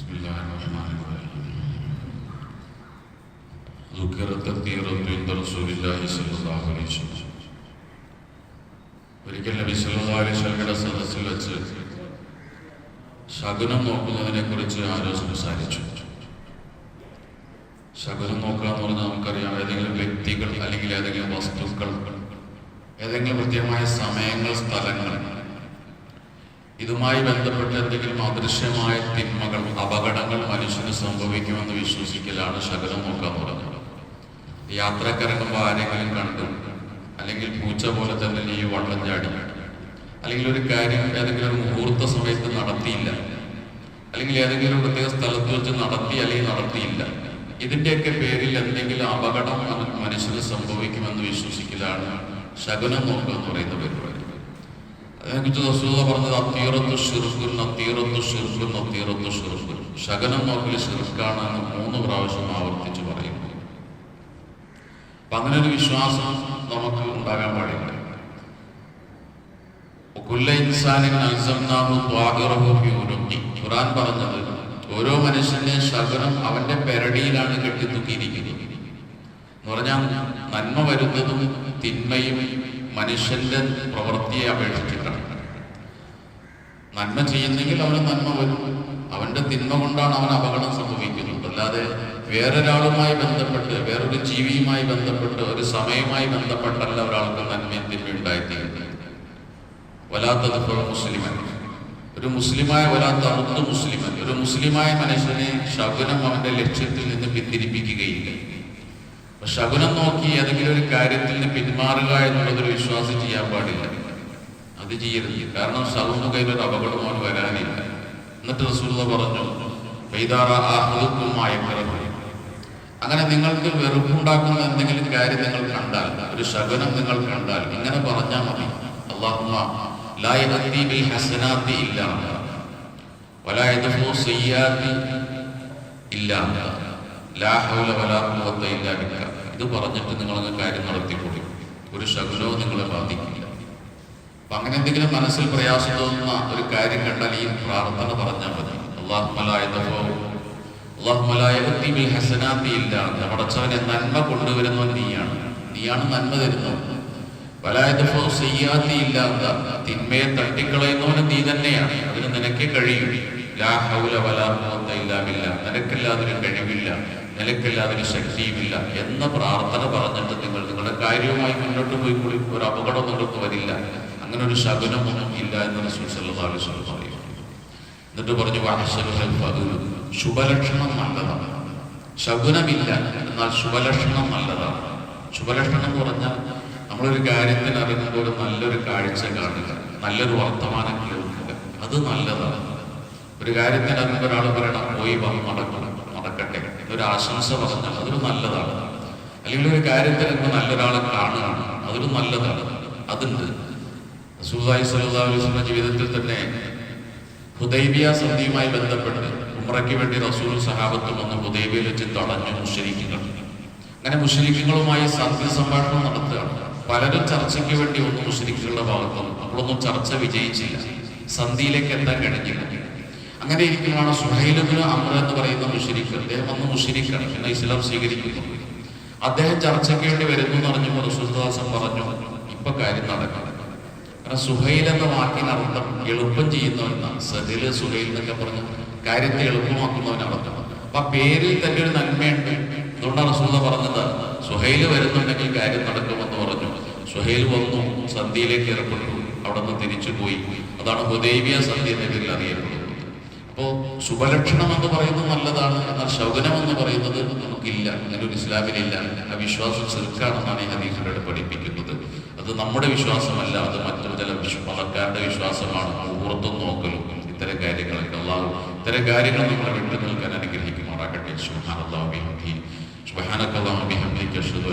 بسم الله الرحمن الرحيم ذكر كثيرا عند رسول الله صلى الله عليه وسلم ഒരിക്കൽ നബി സല്ലല്ലാഹു അലൈഹി വസല്ലമയുടെ സദസ്സിൽ വെച്ച് ശകുനം നോക്കുന്നതിനെ കുറിച്ച് ആരോ സംസാരിച്ചു ശകുനം നോക്കുക എന്ന് പറഞ്ഞാൽ നമുക്കറിയാം ഏതെങ്കിലും വ്യക്തികൾ അല്ലെങ്കിൽ ഏതെങ്കിലും വസ്തുക്കൾ ഏതെങ്കിലും കൃത്യമായ സമയങ്ങൾ സ്ഥലങ്ങൾ ഇതുമായി ബന്ധപ്പെട്ട് എന്തെങ്കിലും അദൃശ്യമായ തിന്മകൾ അപകടങ്ങൾ മനുഷ്യന് സംഭവിക്കുമെന്ന് വിശ്വസിക്കലാണ് ശകലം നോക്കാൻ പറഞ്ഞത് യാത്രക്കിറങ്ങുമ്പോൾ ആരെങ്കിലും കണ്ടു അല്ലെങ്കിൽ പൂച്ച പോലെ തന്നെ ഈ വള്ളം ചാടി അല്ലെങ്കിൽ ഒരു കാര്യം ഏതെങ്കിലും ഒരു മുഹൂർത്ത സമയത്ത് നടത്തിയില്ല അല്ലെങ്കിൽ ഏതെങ്കിലും ഒരു പ്രത്യേക സ്ഥലത്ത് വെച്ച് നടത്തി അല്ലെങ്കിൽ നടത്തിയില്ല. ഇതിന്റെയൊക്കെ പേരിൽ എന്തെങ്കിലും അപകടം മന- മനുഷ്യന് സംഭവിക്കുമെന്ന് വിശ്വസിക്കലാണ് ശകുനം നോക്കുക എന്ന് പറയുന്ന പരിപാടി. അതിനെക്കുറിച്ച് റസൂല പറഞ്ഞത് അത്തീറത്തു ഷിർക്കുൻ അത്തീറത്തു ഷിർക്കുൻ അത്തീറത്തു ഷിർക്കുൻ ശകനം നോക്കൽ ഷിർഫാണ് എന്ന് മൂന്ന് പ്രാവശ്യം ആവർത്തിച്ച് പറയുന്നു. അപ്പൊ അങ്ങനെ ഒരു വിശ്വാസം നമുക്ക് ഉണ്ടാകാൻ പാടില്ല. ഖുർആൻ പറഞ്ഞത് ഓരോ മനുഷ്യന്റെ ശകനം അവന്റെ പെരടിയിലാണ് കെട്ടിത്തൂക്കിയിരിക്കുന്നത്. എന്ന് പറഞ്ഞാൽ നന്മ വരുന്നതും തിന്മയും മനുഷ്യന്റെ പ്രവൃത്തിയെ അപേക്ഷിച്ചിട്ടാണ്. നന്മ ചെയ്യുന്നെങ്കിൽ അവന് നന്മ വരും. അവന്റെ തിന്മ കൊണ്ടാണ് അവൻ അപകടം സംഭവിക്കുന്നത്. അല്ലാതെ വേറൊരാളുമായി ബന്ധപ്പെട്ട് വേറൊരു ജീവിയുമായി ബന്ധപ്പെട്ട് ഒരു സമയവുമായി ബന്ധപ്പെട്ടല്ല ഒരാൾക്ക് നന്മയും തിന്മ ഉണ്ടായിത്തീരുന്നത്. വലാത്തത് മുസ്ലിമൻ. ഒരു മുസ്ലിമായ വരാത്ത അറുത്ത് മുസ്ലിമൻ. ഒരു മുസ്ലിമായ മനുഷ്യനെ ശകുനം അവന്റെ ലക്ഷ്യത്തിൽ നിന്ന് പിന്തിരിപ്പിക്കുകയില്ല. ശകുനം നോക്കി ഏതെങ്കിലും ഒരു കാര്യത്തിൽ നിന്ന് പിന്മാറുക എന്നുള്ളതൊരു വിശ്വാസം ചെയ്യാൻ പാടില്ല അത് ചെയ്യരുത് കാരണം ശകുന കയ്യിൽ ഒരു അപകടം അവന് വരാനില്ല എന്നിട്ട് റസൂല പറഞ്ഞു. അങ്ങനെ നിങ്ങൾക്ക് വെറുപ്പുണ്ടാക്കുന്ന എന്തെങ്കിലും കാര്യം നിങ്ങൾ കണ്ടാൽ ഒരു ശകുനം നിങ്ങൾ കണ്ടാൽ ഇങ്ങനെ പറഞ്ഞാൽ മതി അള്ളാഹുമ്മ ലാ യഹ്ദി ബിൽ ഹസനാത്തി ഇല്ലാ അന്ത. വലാ യദ്ഫു സയ്യാത്തി ഇല്ലാ ബിക. ഇത് പറഞ്ഞിട്ട് അങ്ങ് കാര്യം നടത്തിക്കൂടി? ഒരു ശകുനവും നിങ്ങളെ ബാധിക്കില്ല. അപ്പൊ അങ്ങനെ എന്തെങ്കിലും മനസ്സിൽ പ്രയാസം തോന്നുന്ന ഒരു കാര്യം കണ്ടാൽ ഈ പ്രാർത്ഥന പറഞ്ഞാൽ മതി. അള്ളാഹുമലായി ഹസനാത്തി ഇല്ല. പടച്ചവനെ നന്മ കൊണ്ടുവരുന്നവൻ നീയാണ്. നീയാണ് നന്മ തരുന്നത് വലായതഫോ സയ്യാത്തി ഇല്ലാത്ത തിന്മയെ തട്ടിക്കളയുന്നവന് നീ തന്നെയാണ്. അതിന് നിനക്കേ കഴിയും. ലാ ഹൗല വലാ ഖുവത്ത ഇല്ലാ ബില്ലാ. നിനക്കല്ലാതൊരു കഴിവില്ല. നിനക്കല്ലാതൊരു ശക്തിയുമില്ല എന്ന പ്രാർത്ഥന പറഞ്ഞിട്ട് നിങ്ങൾ നിങ്ങളുടെ കാര്യവുമായി മുന്നോട്ട് പോയിക്കൂടി ഒരു അപകടം നിങ്ങൾക്ക് വരില്ല. അങ്ങനെ ഒരു ശകുനമൊന്നും ഇല്ല എന്ന് വസല്ലം പറയും എന്നിട്ട് പറഞ്ഞു വഹശലുൽ ഫദ്ലു ശുഭലക്ഷണം നല്ലതാണ്. ശകുനമില്ല എന്നാൽ ശുഭലക്ഷണം നല്ലതാണ്. ശുഭലക്ഷണം എന്ന് പറഞ്ഞാൽ നമ്മളൊരു കാര്യത്തിന് അറിയുന്നത് ഒരു നല്ലൊരു കാഴ്ച കാണുക നല്ലൊരു വർത്തമാനം കേൾക്കുക അത് നല്ലതാണ്. ഒരു കാര്യത്തിന് അറിയുമ്പോൾ ഒരാൾ പറയണം പോയി വന്ന് നടക്കണം നടക്കട്ടെ. ഒരു ആശംസ പറഞ്ഞാൽ അതൊരു നല്ലതാണ്. അല്ലെങ്കിൽ ഒരു കാര്യത്തിൽ ഇറങ്ങുമ്പോൾ നല്ലൊരാളെ കാണുകയാണ്. അതൊരു നല്ലതാണ്. അതുണ്ട്. അലൈഹി വസല്ലം ജീവിതത്തിൽ തന്നെ ഹുദൈബിയ സന്ധിയുമായി ബന്ധപ്പെട്ട് ഉമ്രയ്ക്ക് വേണ്ടി റസൂൽ സഹാബത്തും വന്ന് ഹുദൈബിയയിൽ വെച്ച് തടഞ്ഞു മുഷരിക്കുകൾ. അങ്ങനെ മുഷരിക്കുകളുമായി സന്ധ്യ സംഭാഷണം നടത്തുകയാണ്. പലരും ചർച്ചയ്ക്ക് വേണ്ടി ഒന്നും മുഷരിക്കുകളുടെ ഭാഗത്തുനിന്ന് അപ്പോഴൊന്നും ചർച്ച വിജയിച്ചില്ല. സന്ധിയിലേക്ക് എത്താൻ കഴിഞ്ഞില്ല. അങ്ങനെ ഇരിക്കുമ്പോഴാണ് സുഹൈലബിന് അമ്ര എന്ന് പറയുന്ന മുഷിരിക്ക്. അദ്ദേഹം വന്ന് മുഷരിക്കാണ്. പിന്നെ ഇസ്ലാം സ്വീകരിക്കുന്നു. അദ്ദേഹം ചർച്ചയ്ക്ക് വേണ്ടി വരുന്നു എന്ന് പറഞ്ഞപ്പോൾ റസൂൽദാസം പറഞ്ഞു ഇപ്പൊ കാര്യം നടക്കണം. കാരണം സുഹൈൽ എന്ന വാക്കിനർത്ഥം എളുപ്പം ചെയ്യുന്നവനാണ്. സഹിൽ സുഹൈൽ എന്നൊക്കെ പറഞ്ഞു കാര്യത്തെ എളുപ്പമാക്കുന്നവനർത്ഥം അപ്പൊ ആ പേരിൽ തന്നെ ഒരു നന്മയുണ്ട്. അതുകൊണ്ടാണ് റസൂല പറഞ്ഞത് സുഹൈൽ വരുന്നുണ്ടെങ്കിൽ കാര്യം നടക്കുമെന്ന് പറഞ്ഞു. സുഹൈൽ വന്നു സന്ധിയിലേക്ക് ഏർപ്പെട്ടു. അവിടെ നിന്ന് തിരിച്ചു പോയി അതാണ് ഹുദൈബിയ സന്ധി എന്ന പേരിൽ അറിയപ്പെടുന്നത് അപ്പോ ശുഭലക്ഷണം എന്ന് പറയുന്നത് നല്ലതാണ് എന്നാൽ ശൗകനം എന്ന് പറയുന്നത് നമുക്കില്ല അങ്ങനെ ഒരു ഇസ്ലാമിലില്ല. ആ വിശ്വാസം ചെറുക്കാണെന്നാണ് ഈ ഹദീസിലൂടെ പഠിപ്പിക്കുന്നത്. അത് നമ്മുടെ വിശ്വാസമല്ല അത് മറ്റു ചില മതക്കാരുടെ വിശ്വാസമാണ്. മുഹൂർത്തം നോക്കലും ഇത്തരം കാര്യങ്ങളൊക്കെ. അള്ളാഹു ഇത്തരം കാര്യങ്ങൾ നമ്മളെ വിട്ടു നിൽക്കാൻ അനുഗ്രഹിക്കുമാറാകട്ടെ. സുബ്ഹാനക്കല്ലാഹു ബിഹംദിക അഷ്ഹദു